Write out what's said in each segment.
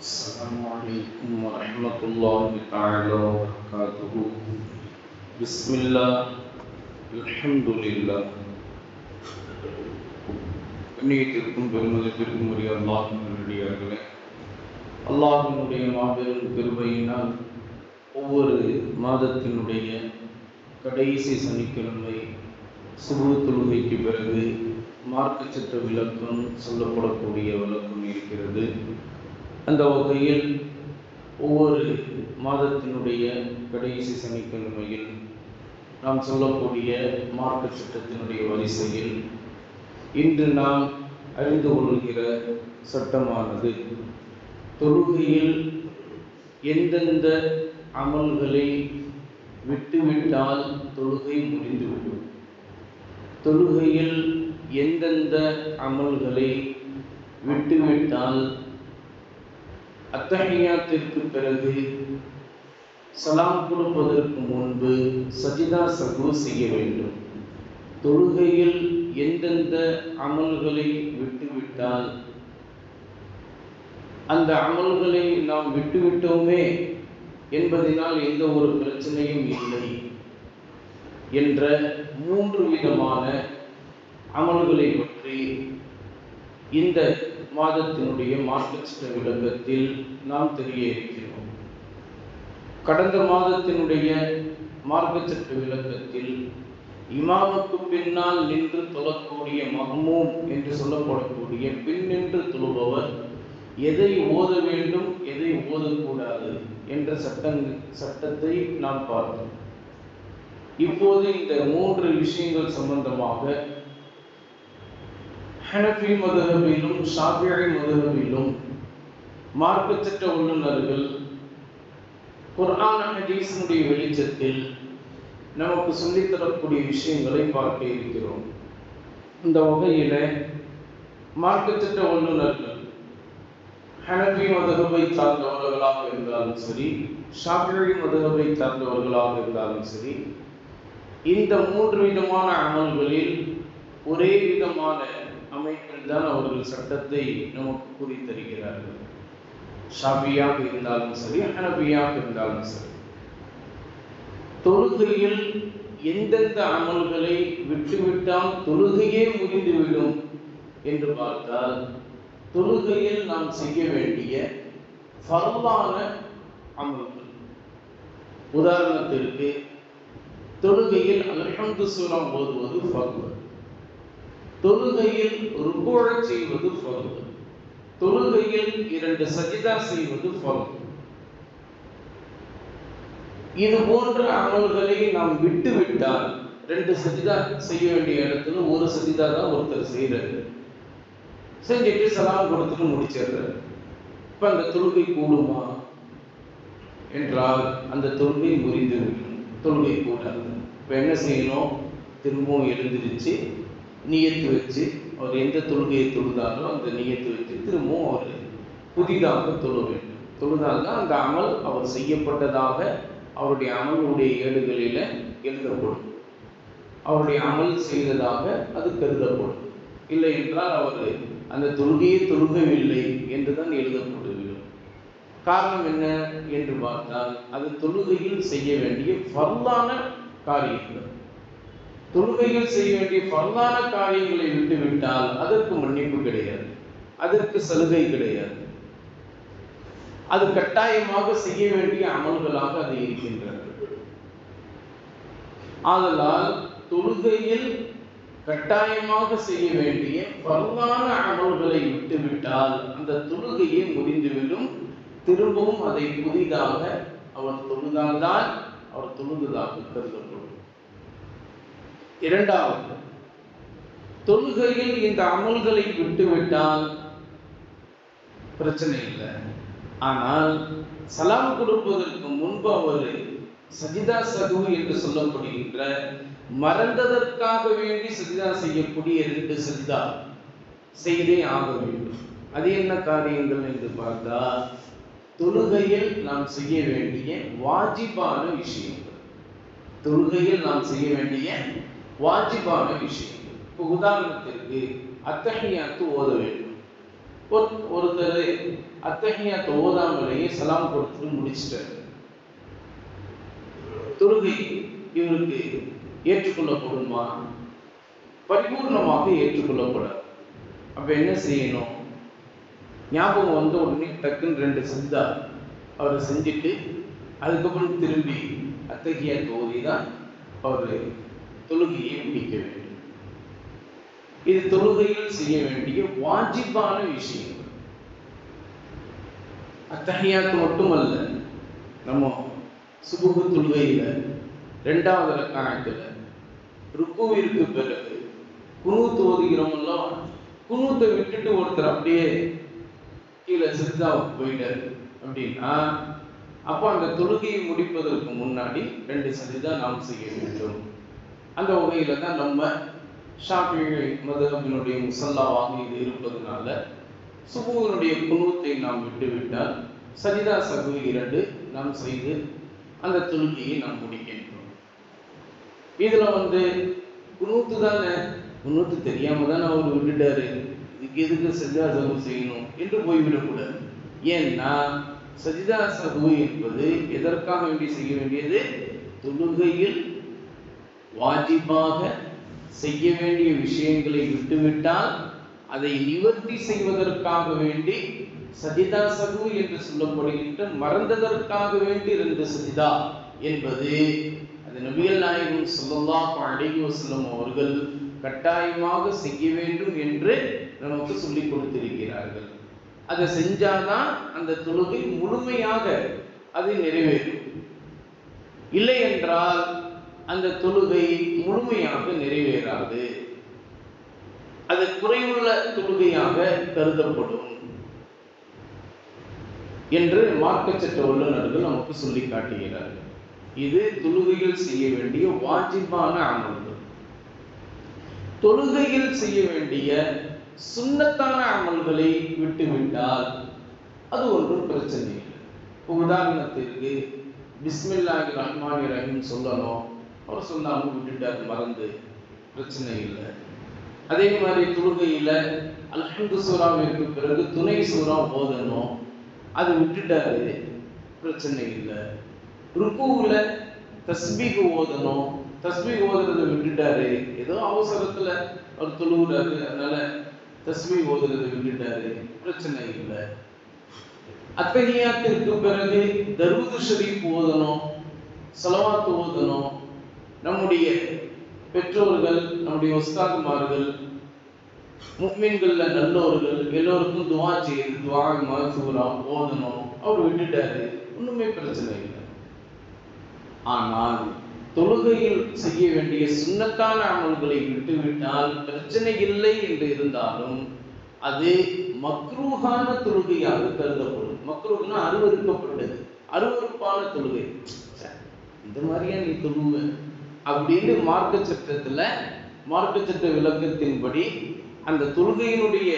السلام عليكم ورحمة الله تعالى وبركاته بسم الله الحمد لله கண்ணியத்திற்கும் பெருமதிப்பிற்கும் உரிய அல்லாஹின் நல்லடியார்களே அல்லாஹினுடைய மாபெரும் கிருபையினால் ஒவ்வொரு மாதத்தினுடைய கடைசி சனிக்கிழமை சுபு தொழுகைக்கு பிறகு மார்க்க சட்ட விளக்கம் சொல்லப்படக்கூடிய விளக்கம் இருக்கிறது அந்த வகையில் ஒவ்வொரு மாதத்தினுடைய கடைசி சனிக்கிழமையில் நாம் சொல்லக்கூடிய மார்க்க சட்டத்தினுடைய வரிசையில் இன்று நாம் அறிந்து கொள்கிற சட்டமானது தொழுகையில் எந்தெந்த அமல்களை விட்டுவிட்டால் தொழுகை முடிந்துவிடும்? தொழுகையில் எந்தெந்த அமல்களை விட்டுவிட்டால் அத்தகையாத்திற்கு பிறகு சலாம் கொடுப்பதற்கு முன்பு சஜிதா சகு செய்ய வேண்டும். தொழுகையில் எந்தெந்த அமல்களை விட்டுவிட்டால் அந்த அமல்களை நாம் விட்டுவிட்டோமே என்பதனால் எந்த ஒரு பிரச்சனையும் இல்லை என்ற மூன்று விதமான அமல்களை பற்றி இந்த மாதத்தினுடைய மார்க்கெட் விளக்கத்தில் நாம் தெரிய இருக்கிறோம் கடந்த மாதத்தினுடைய மார்க்கச்சட்ட விளக்கத்தில் இமாமுக்கு பின்னால் நின்று தொழக்கூடிய மஹ்மூம் என்று சொல்லப்படக்கூடிய பின் நின்று தொழுபவர் எதை ஓத வேண்டும் எதை ஓதக்கூடாது என்ற சட்டங் சட்டத்தை நாம் பார்த்தோம். இப்போது இந்த மூன்று விஷயங்கள் சம்பந்தமாக ஹனஃபி மதுகபிலும் ஷாஃபியை மதுகபிலும் மார்க்கச்சட்ட உள்ளுநர்கள் குர்ஆன் ஹதீஸினுடைய வெளிச்சத்தில் நமக்கு சொல்லித்தரக்கூடிய விஷயங்களை பார்க்க இருக்கிறோம். இந்த வகையில் மார்க்கச்சட்ட வல்லுநர்கள் ஹனபி மதகபை சார்ந்தவர்களாக இருந்தாலும் சரி ஷாஃபிழி மதகபை சார்ந்தவர்களாக இருந்தாலும் சரி இந்த மூன்று விதமான அமல்களில் ஒரே விதமான தான் அவர்கள் சட்டத்தை நமக்கு கூறி தருகிறார்கள். ஷாபியாக இருந்தாலும் சரி ஹனபியாக இருந்தாலும் சரி. தொழுகையில் எந்தெந்த அமல்களை விட்டுவிட்டால் தொழுகையே முடிந்துவிடும் என்று பார்த்தால் தொழுகையில் நாம் செய்ய வேண்டிய ஃபர்லான அமல்கள். உதாரணத்திற்கு தொழுகையில் அல்ஹம்து சூரம் ஓதுவது ஃபர்வு தொழுகையில் ருக்குழச் செய்வது ஃபர்து தொழுகையில் இரண்டு சஜிதா செய்வது ஃபர்து இது போன்ற அமல்களை நாம் விட்டு விட்டால் ரெண்டு சஜிதா செய்ய வேண்டிய இடத்துல ஒரு சஜிதா தான் ஒருத்தர் செய்யறாரு செஞ்சுட்டு சலாம் கொடுத்துட்டு முடிச்சிடுறாரு. இப்ப அந்த தொழுகை கூடுமா? என்றால் அந்த தொழுகை முறிந்து தொழுகை கூடாது. இப்ப என்ன செய்யணும்? திரும்பவும் எழுந்திருச்சு நியத்து வச்சு அவர் எந்த தொழுகையை தொழுதாரோ அந்த நியத்து வச்சு திரும்பவும் அவர் புதிதாக தொழ வேண்டும். தொழுதால்தான் அந்த அமல் அவர் செய்யப்பட்டதாக அவருடைய அமலுடைய ஏடுகளில் எழுதப்படும். அவருடைய அமல் செய்ததாக அது கருதப்படும். இல்லை என்றால் அவர் அந்த தொழுகையை தொழுகவில்லை என்று தான் எழுதப்பட்டுவிடும் காரணம் என்ன என்று பார்த்தால் அது தொழுகையில் செய்ய வேண்டிய பல்லான காரியங்கள். தொழுகையில் செய்ய வேண்டிய ஃபர்லான காரியங்களை விட்டுவிட்டால் அதற்கு மன்னிப்பு கிடையாது. அதற்கு சலுகை கிடையாது. அது கட்டாயமாக செய்ய வேண்டிய அமல்களாக அது இருக்கின்றது. ஆதலால் தொழுகையில் கட்டாயமாக செய்ய வேண்டிய பரவான அமல்களை விட்டுவிட்டால் அந்த தொழுகையை முடிந்துவிடும். திரும்பவும் அதை புதிதாக அவர் தொழுதால்தான் அவர் தொழுததாக கருதப்படும். இரண்டாவது தொழுகையில் இந்த அமல்களை விட்டுவிட்டால் பிரச்சனை இல்லை. ஆனால் சலாம் கொடுப்பதற்கு முன்பு அவர் சஜிதா சகு என்று சொல்லப்படுகின்ற மறந்ததற்காக வேண்டி சஜிதா செய்யக்கூடிய ரெண்டு சஜிதா செய்தே ஆக வேண்டும். அது என்ன காரியங்கள் என்று பார்த்தா தொழுகையில் நாம் செய்ய வேண்டிய வாஜிபான விஷயங்கள். தொழுகையில் நாம் செய்ய வேண்டிய வாஜிபான விஷயம். இப்போ உதாரணத்திற்கு அத்தகையாத்து ஓத வேண்டும். ஒரு ஒருத்தர் அத்தகையாத்து ஓதாமலேயே சலாம் கொடுத்துட்டு முடிச்சிட்டாரு. தொழுகை இவருக்கு ஏற்றுக்கொள்ளப்படுமா? பரிபூர்ணமாக ஏற்றுக்கொள்ளப்படாது. அப்போ என்ன செய்யணும்? ஞாபகம் வந்த உடனே டக்குன்னு ரெண்டு சித்தா அவர் செஞ்சுட்டு அதுக்கப்புறம் திரும்பி அத்தகைய தோதி தான் அவர் தொழுகையை முடிக்க வேண்டும். இது தொழுகையில் செய்ய வேண்டிய வாஜிபான விஷயம் அத்தகையாத்து மட்டுமல்ல நம்ம சுபுகு தொழுகையில ரெண்டாவது ரக்காயத்துல ருக்குவிற்கு பிறகு குனூத்து ஓதுகிறோம்ல குனூத்தை விட்டுட்டு ஒருத்தர் அப்படியே கீழே சித்தாவுக்கு போயிட்டாரு அப்படின்னா அப்போ அந்த தொழுகையை முடிப்பதற்கு முன்னாடி ரெண்டு சஜிதா நாம் செய்ய வேண்டும். அந்த வகையில தான் நம்ம ஷாஃபி மதுஹபினுடைய முசல்லாவாக இது இருப்பதனால சுபுவனுடைய குணத்தை நாம் விட்டுவிட்டால் சரிதா சகு இரண்டு நாம் செய்து அந்த தொழுகையை நாம் முடிக்கின்றோம். இதில் வந்து குணூத்து தானே? குணூத்து தெரியாமல் தானே அவர் விட்டுட்டாரு. இதுக்கு எதுக்கு சஜிதா சகு செய்யணும் என்று போய்விடக்கூடாது. ஏன்னா சஜிதா சகு என்பது எதற்காக வேண்டி செய்ய வேண்டியது? தொழுகையில் வாஜிபாக செய்ய வேண்டிய விஷயங்களை விட்டுவிட்டால் அதை நிவர்த்தி செய்வதற்காக வேண்டி சஜிதா சகு என்று சொல்லப்படுகின்ற மறந்ததற்காக வேண்டி இருந்த சஜிதா என்பது அது நபிகள் நாயகம் சொல்லல்லாஹு அலைஹி வஸல்லம் அவர்கள் கட்டாயமாக செய்ய வேண்டும் என்று நமக்கு சொல்லிக் கொடுத்திருக்கிறார்கள். அதை செஞ்சாதான் அந்த தொழுகை முழுமையாக அது நிறைவேறும். இல்லை என்றால் அந்த தொழுகை முழுமையாக நிறைவேறாது. அது குறைவுள்ள தொழுகையாக கருதப்படும் என்று மார்க்கச்சட்ட வல்லுநர்கள் நமக்கு சொல்லி காட்டுகிறார்கள். இது தொழுகையில் செய்ய வேண்டிய வாஜிபான அமல்கள். தொழுகையில் செய்ய வேண்டிய சுண்ணத்தான அமல்களை விட்டுவிட்டால் அது ஒன்றும் பிரச்சனை இல்லை. உதாரணத்திற்கு பிஸ்மில்லாஹி ரஹ்மான் ரஹீம் சொல்லணும். அவர் சொல்லாமல் விட்டுட்டார் மறந்து பிரச்சனை இல்லை. அதே மாதிரி தொழுகையில் அல்ஹந்து சூறாவிற்கு பிறகு துணை சூறா ஓதணும். அது விட்டுட்டாரு பிரச்சனை இல்லை. ருக்குவில் தஸ்பீக்கு ஓதணும். தஸ்பீக் ஓதுறதை விட்டுட்டாரு ஏதோ அவசரத்துல அவர் தொழுகிறாரு அதனால தஸ்பீக் ஓதுறதை விட்டுட்டாரு பிரச்சனை இல்லை. அத்தகையாத்திற்கு பிறகு தருவது ஷரீப் ஓதணும் சலவாத்து ஓதணும். நம்முடைய பெற்றோர்கள் நம்முடைய உஸ்தாதுமார்கள் முக்மீன்கள்ல நல்லோர்கள் எல்லோருக்கும் துவா செய்யுது துவா மகசூரம் ஓதணும். அவர் விட்டுட்டாரு. ஒண்ணுமே பிரச்சனை இல்லை. ஆனால் தொழுகையில் செய்ய வேண்டிய சுண்ணத்தான அமல்களை விட்டுவிட்டால் பிரச்சனை இல்லை என்று இருந்தாலும் அது மக்ரூகான தொழுகையாக கருதப்படும். மக்ரூஹ்னா அருவருக்கப்பட்டது அருவருப்பான தொழுகை. இந்த மாதிரியா நீ தொழுவேன் அப்படின்னு மார்க்க சட்டத்தில் மார்க்க சட்ட விளக்கத்தின்படி அந்த தொழுகையினுடைய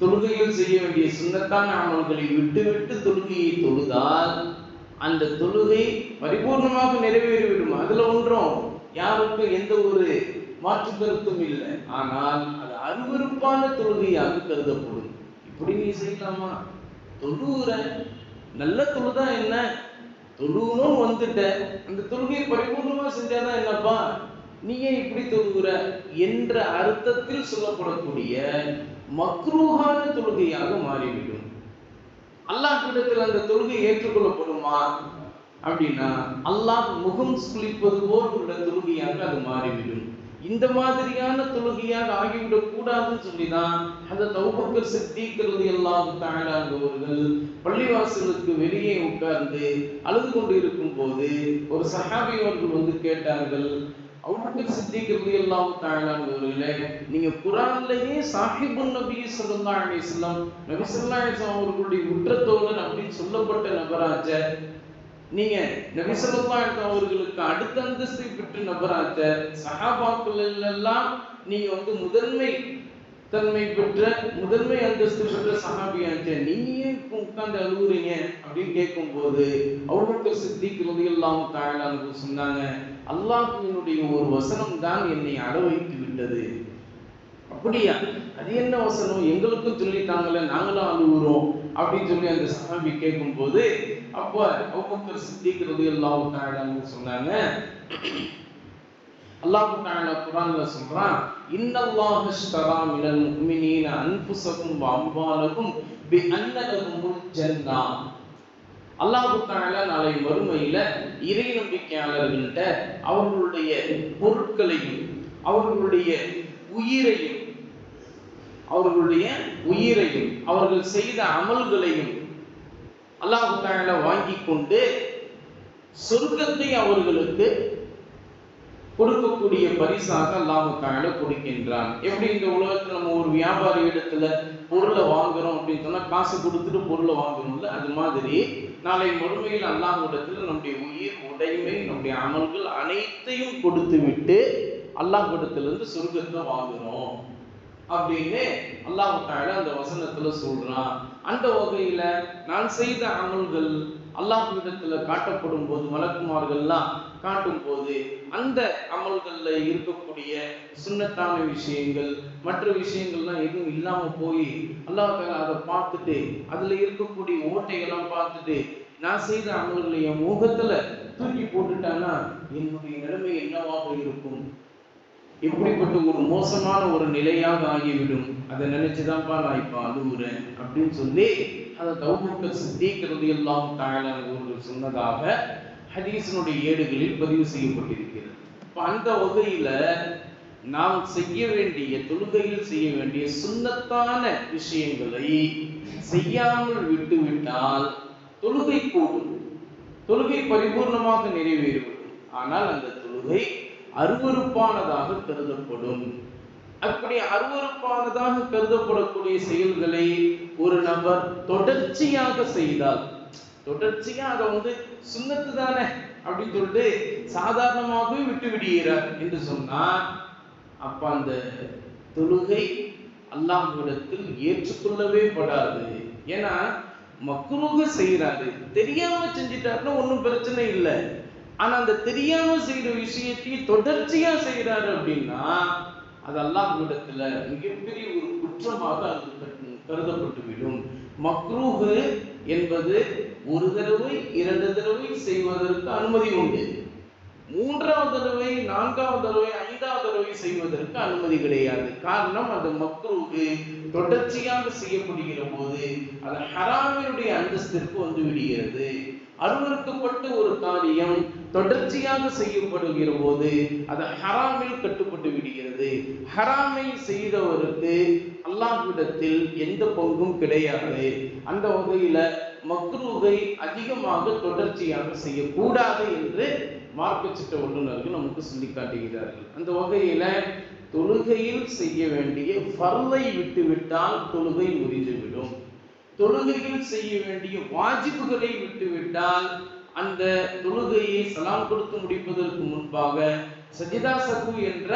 தொழுகையில் செய்ய வேண்டிய சுண்ணத்தான அமல்களை விட்டுவிட்டு தொழுகையை தொழுதால் அந்த தொழுகை பரிபூர்ணமாக நிறைவேறிவிடும். அதுல ஒன்றும் யாருக்கும் எந்த ஒரு மாற்று கருத்தும் இல்லை. ஆனால் அது அருவருப்பான தொழுகையாக கருதப்படும். இப்படி நீ செய்யலாமா? தொழுகிற நல்ல தொழுதா என்ன? தொழுகணும் வந்துட்ட. அந்த தொழுகையை பரிபூர்ணமா செஞ்சாதான் என்னப்பா? நீ ஏன் இப்படி தொழுகிற என்ற அர்த்தத்தில் சொல்லப்படக்கூடிய மக்ரூகான தொழுகையாக மாறிவிடும். அல்லாஹ் அல்லாஹ்விடத்தில் அந்த தொழுகை ஏற்றுக்கொள்ளப்படுமா? அப்படின்னா அல்லாஹ் முகம் சுளிப்பது போல் உள்ள தொழுகையாக அது மாறிவிடும். இந்த மாதிரியான தொழுகையாக ஆகிவிடக் கூடாதுன்னு சொல்லிதான் அந்த தௌபக்கர் சித்திக்கிறது எல்லாம் தாழாங்கவர்கள் பள்ளிவாசலுக்கு வெளியே உட்கார்ந்து அழுது கொண்டு இருக்கும் போது ஒரு சஹாபியவர்கள் வந்து கேட்டார்கள் அவுபக்கர் சித்திக்கிறது எல்லாம் தாழாங்கவர்களே நீங்க குரான்லயே சாஹிபு நபி ஸல்லல்லாஹு அலைஹி வஸல்லம் நபி ஸல்லல்லாஹு அவர்களுடைய உற்றத்தோழன் அப்படின்னு சொல்லப்பட்ட நபராச்ச நீங்க நபி ஸல்லல்லாஹு அவர்களுக்கு அடுத்த அந்தஸ்தை பெற்று நபராச்ச சகாபாக்கள் எல்லாம் நீங்க வந்து முதன்மை தன்மை பெற்ற முதன்மை அந்தஸ்து பெற்ற சகாபியாச்ச நீங்க இப்போ உட்கார்ந்து அழுகுறீங்க அப்படின்னு கேட்கும்போது அவுபக்கர் சித்திக் எல்லாம் தஆலா அன்ஹு சொன்னாங்க அல்லாஹினுடைய ஒரு வசனம் தான் என்னை அளவைத்து விட்டது. அப்படியா? அது என்ன வசனம்? எங்களுக்கும் சொல்லிட்டாங்களே நாங்களும் அழுகுறோம் அப்படின்னு சொல்லி அந்த சஹாபி கேட்கும்போது அப்போ அபூபக்கர் சித்திக் ரலியல்லாஹு தஆலான்னு சொன்னாங்க அல்லாஹ் தஆலா குர்ஆன்ல சொல்றான் இன்னல்லாஹு இஷ்தரா மினல் முஃமினீன அன்ஃபுஸஹும் வ அம்வாலஹும் பி அன்ன ஜன்னா. அல்லாஹு அல்லாஹ் தஆலா நாளை மறுமையில இறை நம்பிக்கையாளர்கள்ட்ட அவர்களுடைய பொருட்களையும் அவர்களுடைய உயிரையும் அவர்களுடைய உயிரையும் அவர்கள் செய்த அமல்களையும் அல்லாஹ் தாயில வாங்கி கொண்டு சொர்க்கத்தை அவர்களுக்கு கொடுக்கக்கூடிய பரிசாக அல்லாஹ் தாயில கொடுக்கின்றான். எப்படி இந்த உலகத்துல நம்ம ஒரு வியாபாரி இடத்துல பொருளை வாங்குறோம் அப்படின்னு சொன்னா காசு கொடுத்துட்டு பொருளை வாங்குறோம்ல அது மாதிரி நாளை மறுமையில் அல்லாஹ் நம்முடைய உயிர் உடைமை நம்முடைய அமல்கள் அனைத்தையும் கொடுத்து விட்டு அல்லாஹ் இடத்துல இருந்து சொர்க்கத்தை வாங்குறோம். அப்படின்னு அல்லாஹ் தால அந்த வசனத்துல சொல்றான். அந்த வகையில நான் செய்த அமல்கள் அல்லாஹ்விடத்துல காட்டப்படும் போது மலக்குமார்கள்லாம் காட்டும் போது அந்த அமல்கள்ல இருக்கக்கூடிய சுண்ணத்தான விஷயங்கள் மற்ற விஷயங்கள்லாம் எதுவும் இல்லாம போய் அல்லாஹ் அதை பார்த்துட்டு அதுல இருக்கக்கூடிய ஓட்டையெல்லாம் பார்த்துட்டு நான் செய்த அமல்களை என் முகத்துல தூக்கி போட்டுட்டான்னா என்னுடைய நிலைமை என்னவாக இருக்கும்? இப்படிப்பட்ட ஒரு மோசமான ஒரு நிலையாக ஆகிவிடும். அதை நினைச்சுதான்ப்பா நான் இப்ப அழுகுறேன் அப்படின்னு சொல்லி அதை தௌபூக்கர் சித்திக்கிறது எல்லாம் தாயலானவர்கள் சொன்னதாக ஹதீசனுடைய ஏடுகளில் பதிவு செய்யப்பட்டிருக்கிறது. இப்ப அந்த வகையில நாம் செய்ய வேண்டிய தொழுகையில் செய்ய வேண்டிய சுண்ணத்தான விஷயங்களை செய்யாமல் விட்டுவிட்டால் தொழுகை கூடும் தொழுகை பரிபூர்ணமாக நிறைவேறிவிடும். ஆனால் அந்த தொழுகை அருவருப்பானதாக கருதப்படும். அப்படி அருவருப்பானதாக கருதப்படக்கூடிய செயல்களை ஒரு நபர் தொடர்ச்சியாக செய்தால் தொடர்ச்சியா அதை வந்து சுண்ணத்து தானே அப்படின்னு சொல்லிட்டு சாதாரணமாகவே விட்டு விடுகிறார் என்று சொன்னால் அப்ப அந்த தொழுகை அல்லாஹ்விடத்தில் ஏற்றுக்கொள்ளவே படாது. ஏன்னா மக்குருக செய்யறாரு தெரியாம செஞ்சிட்டாருன்னா ஒன்றும் பிரச்சனை இல்லை. ஆனா அந்த தெரியாம செய்யற விஷயத்தையும் தொடர்ச்சியா செய்யறாரு அப்படின்னா அது அல்லாஹ்விடத்துல மிகப்பெரிய ஒரு குற்றமாக அது கருதப்பட்டுவிடும். மக்ரூஹு என்பது ஒரு தடவை இரண்டு தடவை செய்வதற்கு அனுமதி உண்டு. மூன்றாவது தடவை நான்காவது தடவை ஐந்தாவது தடவை செய்வதற்கு அனுமதி கிடையாது. காரணம் அது மக்ரூஹு தொடர்ச்சியாக செய்யப்படுகிற போது அது ஹராமினுடைய அந்தஸ்திற்கு வந்து விடுகிறது. அருவருக்கப்பட்ட ஒரு காரியம் தொடர்ச்சியாக செய்யப்படுகிற போது அது ஹராமில் கட்டுப்பட்டு விடுகிறது. ஹராமை செய்தவருக்கு அல்லாஹ்விடத்தில் எந்த பங்கும் கிடையாது. அந்த வகையில மக்ரூகை அதிகமாக தொடர்ச்சியாக செய்யக்கூடாது என்று மார்க்க சட்ட வல்லுநர்கள் நமக்கு சொல்லி காட்டுகிறார்கள் அந்த வகையில தொழுகையில் செய்ய வேண்டிய ஃபர்லை விட்டுவிட்டால் தொழுகை முறிந்துவிடும். தொழுகையில் செய்ய வேண்டிய வாஜிப்புகளை விட்டுவிட்டால் அந்த தொழுகையை சலாம் கொடுத்து முடிப்பதற்கு முன்பாக சஜிதா சகு என்ற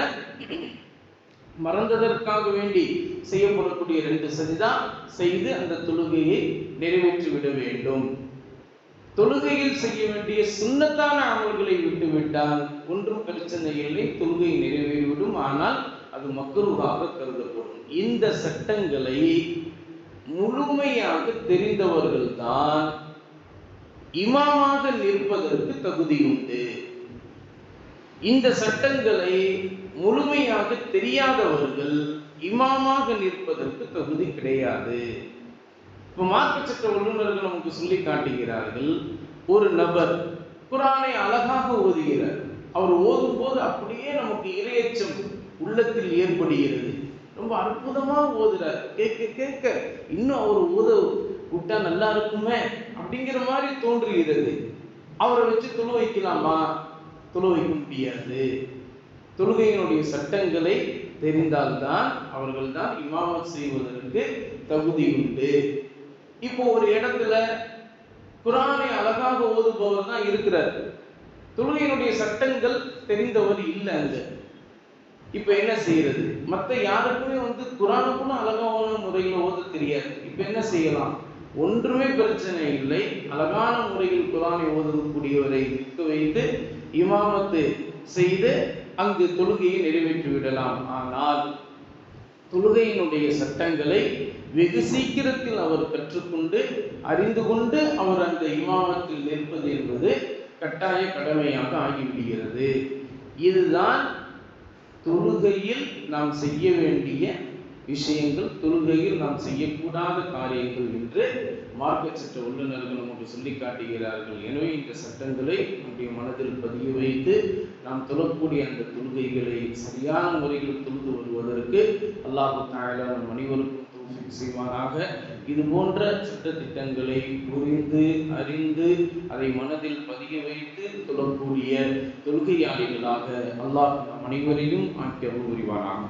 மறந்ததற்காக வேண்டி செய்யப்படக்கூடிய ரெண்டு சஜிதா செய்து அந்த தொழுகையை நிறைவேற்றி விட வேண்டும். தொழுகையில் செய்ய வேண்டிய சுண்ணத்தான அமல்களை விட்டுவிட்டால் ஒன்றும் பிரச்சனை இல்லை தொழுகை நிறைவேறிவிடும். ஆனால் அது மக்ருவாக கருதப்படும். இந்த சட்டங்களை முழுமையாக தெரிந்தவர்கள்தான் இமாமாக நிற்பதற்கு தகுதி உண்டு இந்த சட்டங்களை முழுமையாக தெரியாதவர்கள் இமாமாக நிற்பதற்கு தகுதி கிடையாது. இப்ப மார்க்க சட்ட வல்லுநர்கள் நமக்கு சொல்லி காட்டுகிறார்கள் ஒரு நபர் குரானை அழகாக ஓதுகிறார். அவர் ஓதும் போது அப்படியே நமக்கு இரையச்சம் உள்ளத்தில் ஏற்படுகிறது. ரொம்ப அற்புதமா ஓதுறார். கேட்க கேட்க இன்னும் அவர் ஓத விட்டா நல்லா இருக்குமே அப்படிங்கிற மாதிரி தோன்றுகிறது. அவரை வச்சு தொழு வைக்கலாமா? தொழு வைக்க முடியாது. தொழுகையினுடைய சட்டங்களை தெரிந்தால்தான் அவர்கள்தான் இமாமத் செய்வதற்கு தகுதி உண்டு. இப்போ ஒரு இடத்துல குரானை அழகாக ஓதுபவர் தான் இருக்கிறார். தொழுகையினுடைய சட்டங்கள் தெரிந்தவர் இல்லை அங்க. இப்ப என்ன செய்யறது? மத்த யாருக்குமே வந்து குரானுக்குன்னு கூட அழகான முறையில் ஓத தெரியாது. இப்ப என்ன செய்யலாம்? ஒன்றுமே பிரச்சனை இல்லை. அழகான முறையில் குரானை ஓதக்கூடியவரை நிற்க வைத்து இமாமத்து செய்து அங்கு தொழுகையை நிறைவேற்றி விடலாம். ஆனால் தொழுகையினுடைய சட்டங்களை வெகு சீக்கிரத்தில் அவர் கற்றுக்கொண்டு அறிந்து கொண்டு அவர் அந்த இமாமத்தில் நிற்பது என்பது கட்டாய கடமையாக ஆகிவிடுகிறது. இதுதான் தொழுகையில் நாம் செய்ய வேண்டிய விஷயங்கள் தொழுகையில் நாம் செய்யக்கூடாத காரியங்கள் என்று மார்க்க சட்ட உள்ளுநர்கள் நமக்கு சொல்லி காட்டுகிறார்கள். எனவே இந்த சட்டங்களை நம்முடைய மனதில் பதிய வைத்து நாம் தொழக்கூடிய அந்த தொழுகைகளை சரியான முறையில் தொழுது வருவதற்கு அல்லாஹு தாயாலா நம் அனைவருக்கும் செய்வாராக இது போன்ற சட்டத்திட்டங்களை புரிந்து அறிந்து அதை மனதில் பதிய வைத்து தொழக்கூடிய தொழுகையாளிகளாக அல்லாஹ் நம் அனைவரையும் ஆக்கிய புரிவாராக